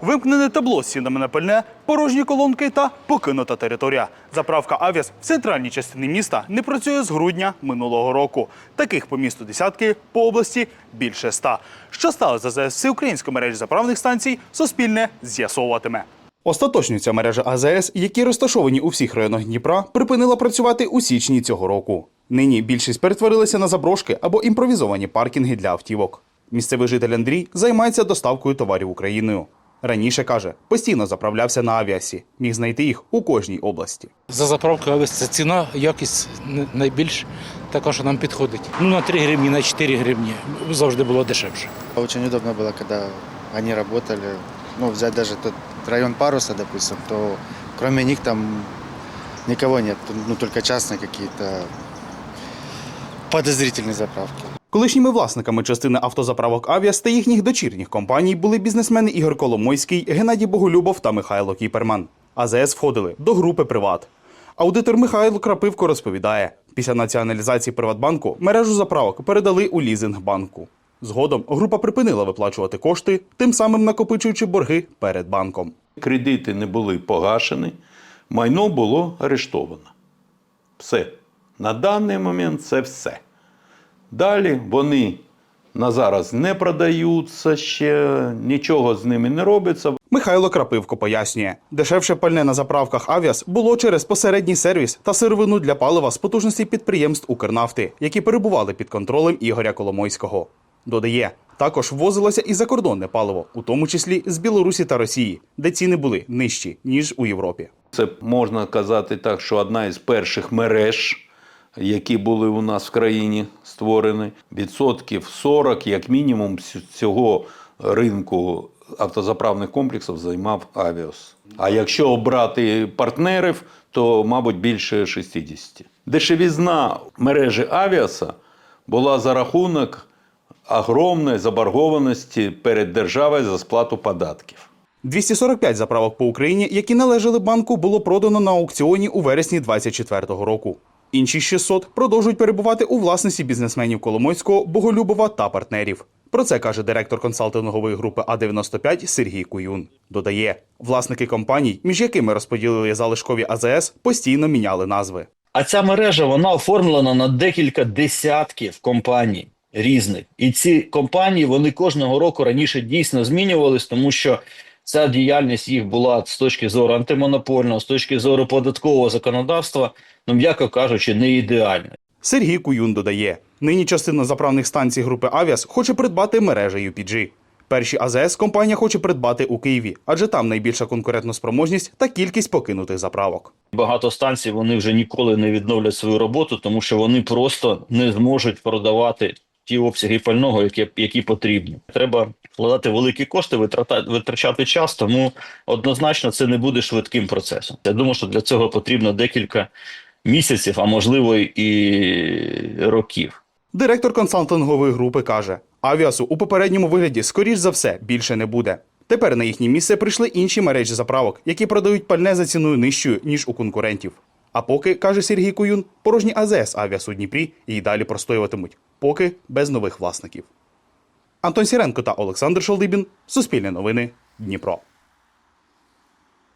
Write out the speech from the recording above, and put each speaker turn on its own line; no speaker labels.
Вимкнене табло з цінами на пальне, порожні колонки та покинута територія. Заправка Авіас в центральній частині міста не працює з грудня минулого року. Таких по місту десятки, по області більше ста. Що сталося за всеукраїнської мережі заправних станцій, Суспільне з'ясовуватиме. Остаточно ця мережа АЗС, які розташовані у всіх районах Дніпра, припинила працювати у січні цього року. Нині більшість перетворилися на заброшки або імпровізовані паркінги для автівок. Місцевий житель Андрій займається доставкою товарів Україною. Раніше каже, постійно заправлявся на авіасі, міг знайти їх у кожній області.
За заправку авіас це ціна, якість не- найбільш така, що нам підходить. Ну на 3 гривні, на 4 гривні завжди було дешевше.
Очень удобно было, когда они работали. Ну, взять даже тот район Паруса, допустим, то кроме них там никого нет. Ну, только частные какие-то подозрительные заправки.
Колишніми власниками частини автозаправок Авіас та їхніх дочірніх компаній були бізнесмени Ігор Коломойський, Геннадій Боголюбов та Михайло Кіперман. АЗС входили до групи Приват. Аудитор Михайло Крапивко розповідає, після націоналізації Приватбанку мережу заправок передали у лізинг банку. Згодом група припинила виплачувати кошти, тим самим накопичуючи борги перед банком.
Кредити не були погашені, майно було арештовано. Все. На даний момент це все. Далі вони на зараз не продаються ще, нічого з ними не робиться.
Михайло Крапивко пояснює, дешевше пальне на заправках Авіас було через посередній сервіс та сировину для палива з потужностей підприємств Укрнафти, які перебували під контролем Ігоря Коломойського. Додає, також ввозилося і закордонне паливо, у тому числі з Білорусі та Росії, де ціни були нижчі ніж у Європі.
Це можна казати так, що одна із перших мереж, які були у нас в країні створені, відсотків 40, як мінімум, ць- цього ринку автозаправних комплексів займав Авіос. А якщо обрати партнерів, то, мабуть, більше 60. Дешевізна мережі Авіаса була за рахунок огромної заборгованості перед державою за сплату податків.
245 заправок по Україні, які належали банку, було продано на аукціоні у вересні 2024 року. Інші 600 продовжують перебувати у власності бізнесменів Коломойського, Боголюбова та партнерів. Про це каже директор консалтингової групи А95 Сергій Куюн. Додає, власники компаній, між якими розподілили залишкові АЗС, постійно міняли назви.
А ця мережа вона оформлена на декілька десятків компаній різних. І ці компанії вони кожного року раніше дійсно змінювались, тому що ця діяльність їх була з точки зору антимонопольного, з точки зору податкового законодавства, ну м'яко кажучи, не ідеальна.
Сергій Куюн додає, нині частина заправних станцій групи Авіас хоче придбати мережа UPG. Перші АЗС компанія хоче придбати у Києві, адже там найбільша конкурентноспроможність та кількість покинутих заправок.
Багато станцій вони вже ніколи не відновлять свою роботу, тому що вони просто не зможуть продавати ті обсяги пального, які, які потрібні. Треба вкладати великі кошти, витрачати час, тому однозначно це не буде швидким процесом. Я думаю, що для цього потрібно декілька місяців, а можливо і років.
Директор консалтингової групи каже: авіасу у попередньому вигляді, скоріш за все, більше не буде. Тепер на їхнє місце прийшли інші мережі заправок, які продають пальне за ціною нижчою, ніж у конкурентів. А поки, каже Сергій Куюн, порожні АЗС авіас у Дніпрі і далі простоюватимуть, поки без нових власників. Антон Сіренко та Олександр Шолдибін. Суспільне новини. Дніпро.